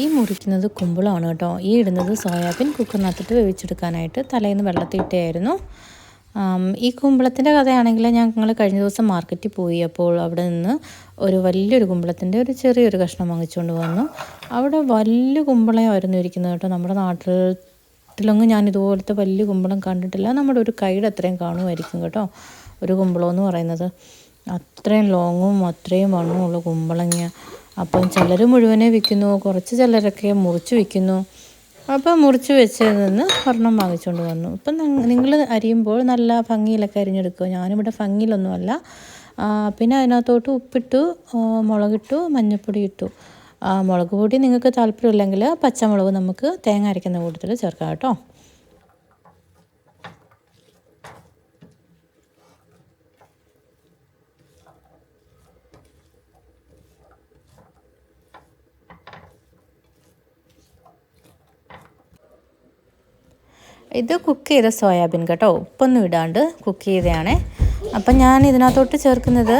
ഈ മുറിക്കുന്നത് കുമ്പളമാണ് കേട്ടോ. ഈ ഇടുന്നത് സോയാബീൻ കുക്കറിനകത്തിട്ട് വേവിച്ചെടുക്കാനായിട്ട് തലേന്ന് വെള്ളത്തിട്ടായിരുന്നു ഈ കുമ്പളത്തിന്റെ കഥയാണെങ്കിൽ ഞങ്ങൾ കഴിഞ്ഞ ദിവസം മാർക്കറ്റിൽ പോയി അപ്പോൾ അവിടെ നിന്ന് ഒരു വലിയൊരു കുമ്പളത്തിന്റെ ഒരു ചെറിയൊരു കഷ്ണം വാങ്ങിച്ചുകൊണ്ട് വന്നു. അവിടെ വലിയ കുമ്പളമായിരുന്നു ഇരിക്കുന്നത് കേട്ടോ നമ്മുടെ നാട്ടിലൊന്നും ഞാൻ ഇതുപോലത്തെ വലിയ കുമ്പളം കണ്ടിട്ടില്ല. നമ്മുടെ ഒരു കൈയുടെ അത്രയും കാണുമായിരിക്കും കേട്ടോ ഒരു കുമ്പളം എന്ന് പറയുന്നത്. അത്രയും ലോങ്ങും അത്രയും വണ്ണമുള്ള കുമ്പളങ്ങ. അപ്പം ചിലർ മുഴുവനെ വിൽക്കുന്നു കുറച്ച് ചിലരൊക്കെ മുറിച്ച് വിൽക്കുന്നു. അപ്പം മുറിച്ച് വെച്ചതിൽ നിന്ന് ഒരെണ്ണം വാങ്ങിച്ചുകൊണ്ട് വന്നു. ഇപ്പം നിങ്ങൾ അരിയുമ്പോൾ നല്ല ഭംഗിയിലൊക്കെ അരിഞ്ഞെടുക്കുക. ഞാനിവിടെ ഭംഗിയിലൊന്നുമല്ല. പിന്നെ അതിനകത്തോട്ട് ഉപ്പിട്ടു മുളകിട്ടു മഞ്ഞൾപ്പൊടി ഇട്ടു. മുളക് പൊടി നിങ്ങൾക്ക് താല്പര്യമില്ലെങ്കിൽ പച്ചമുളക് നമുക്ക് തേങ്ങ അരയ്ക്കുന്ന കൂട്ടത്തിൽ ചേർക്കാം കേട്ടോ. ഇത് കുക്ക് ചെയ്ത സോയാബീൻ കേട്ടോ. ഉപ്പൊന്നും ഇടാണ്ട് കുക്ക് ചെയ്തതാണേ അപ്പം ഞാൻ ഇതിനകത്തോട്ട് ചേർക്കുന്നത്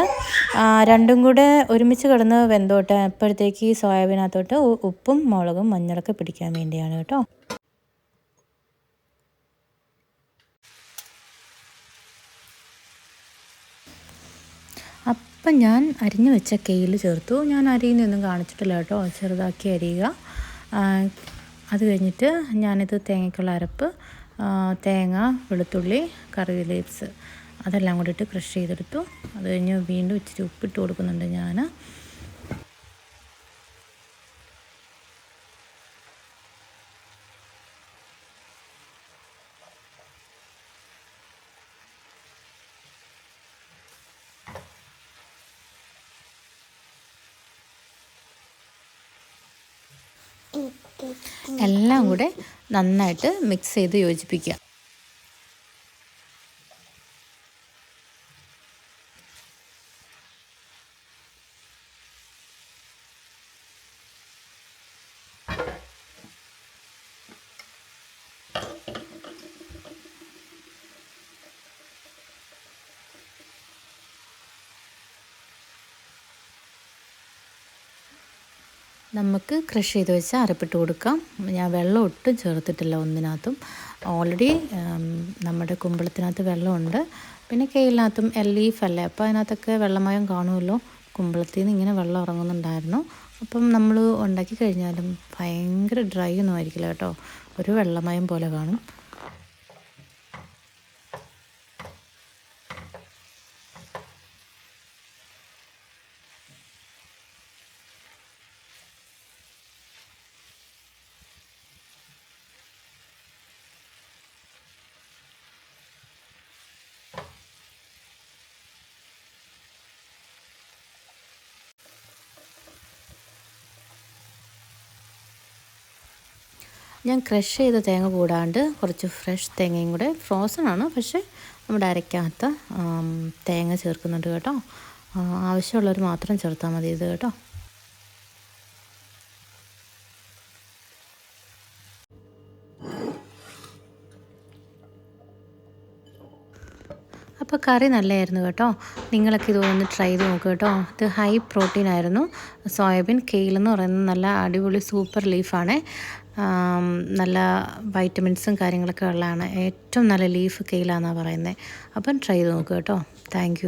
രണ്ടും കൂടെ ഒരുമിച്ച് കിടന്ന് വെന്തോട്ടെ. അപ്പോഴത്തേക്ക് ഈ സോയാബീനകത്തോട്ട് ഉപ്പും മുളകും മഞ്ഞളൊക്കെ പിടിക്കാൻ വേണ്ടിയാണ് കേട്ടോ. അപ്പം ഞാൻ അരിഞ്ഞു വെച്ച കെയിൽ ചേർത്തു. ഞാൻ അരിയുന്നൊന്നും കാണിച്ചിട്ടില്ല കേട്ടോ. ചെറുതാക്കി അരിയുക. അത് കഴിഞ്ഞിട്ട് ഞാനിത് തേങ്ങയ്ക്കുള്ള അരപ്പ് തേങ്ങ വെളുത്തുള്ളി കറി അതെല്ലാം കൂടിയിട്ട് ക്രഷ് ചെയ്തെടുത്തു. അത് കഴിഞ്ഞ് വീണ്ടും ഇച്ചിരി ഉപ്പിട്ട് കൊടുക്കുന്നുണ്ട് ഞാൻ എല്ലാം കൂടെ നന്നായിട്ട് മിക്സ് ചെയ്ത് യോജിപ്പിക്കുക. നമുക്ക് ക്രഷ് ചെയ്ത് വെച്ച് അരപ്പിട്ട് കൊടുക്കാം. ഞാൻ വെള്ളം ഒട്ടും ചേർത്തിട്ടില്ല ഒന്നിനകത്തും. ഓൾറെഡി നമ്മുടെ കുമ്പളത്തിനകത്ത് വെള്ളമുണ്ട്. പിന്നെ കെയിലിനകത്തും അല്ലേ? അപ്പോൾ അതിനകത്തൊക്കെ വെള്ളമയം കാണുമല്ലോ? കുമ്പളത്തിൽ നിന്ന് ഇങ്ങനെ വെള്ളം ഇറങ്ങുന്നുണ്ടായിരുന്നു. അപ്പം നമ്മൾ ഉണ്ടാക്കി കഴിഞ്ഞാലും ഭയങ്കര ഡ്രൈ ഒന്നും ആയിരിക്കില്ല കേട്ടോ. ഒരു വെള്ളമയം പോലെ കാണും. ഞാൻ ക്രഷ് ചെയ്ത തേങ്ങ കൂടാണ്ട് കുറച്ച് ഫ്രഷ് തേങ്ങയും കൂടെ ഫ്രോസൺ ആണ്. പക്ഷേ നമ്മുടെ അരയ്ക്കാത്ത തേങ്ങ ചേർക്കുന്നുണ്ട് കേട്ടോ. ആവശ്യമുള്ളവർ മാത്രം ചേർത്താൽ മതി ഇത് കേട്ടോ. അപ്പോൾ കറി നല്ലതായിരുന്നു കേട്ടോ. നിങ്ങളൊക്കെ ഇതൊന്ന് ട്രൈ ചെയ്ത് നോക്കുക കേട്ടോ. ഇത് ഹൈ പ്രോട്ടീൻ ആയിരുന്നു. സോയാബീൻ കെയിൽ എന്ന് പറയുന്നത് നല്ല അടിപൊളി സൂപ്പർ ലീഫാണ് നല്ല വൈറ്റമിൻസും കാര്യങ്ങളൊക്കെ ഉള്ളതാണ്. ഏറ്റവും നല്ല ലീഫ് കെയിലാണെന്നാണ് പറയുന്നത്. അപ്പം ട്രൈ ചെയ്ത് നോക്കുക കേട്ടോ. താങ്ക്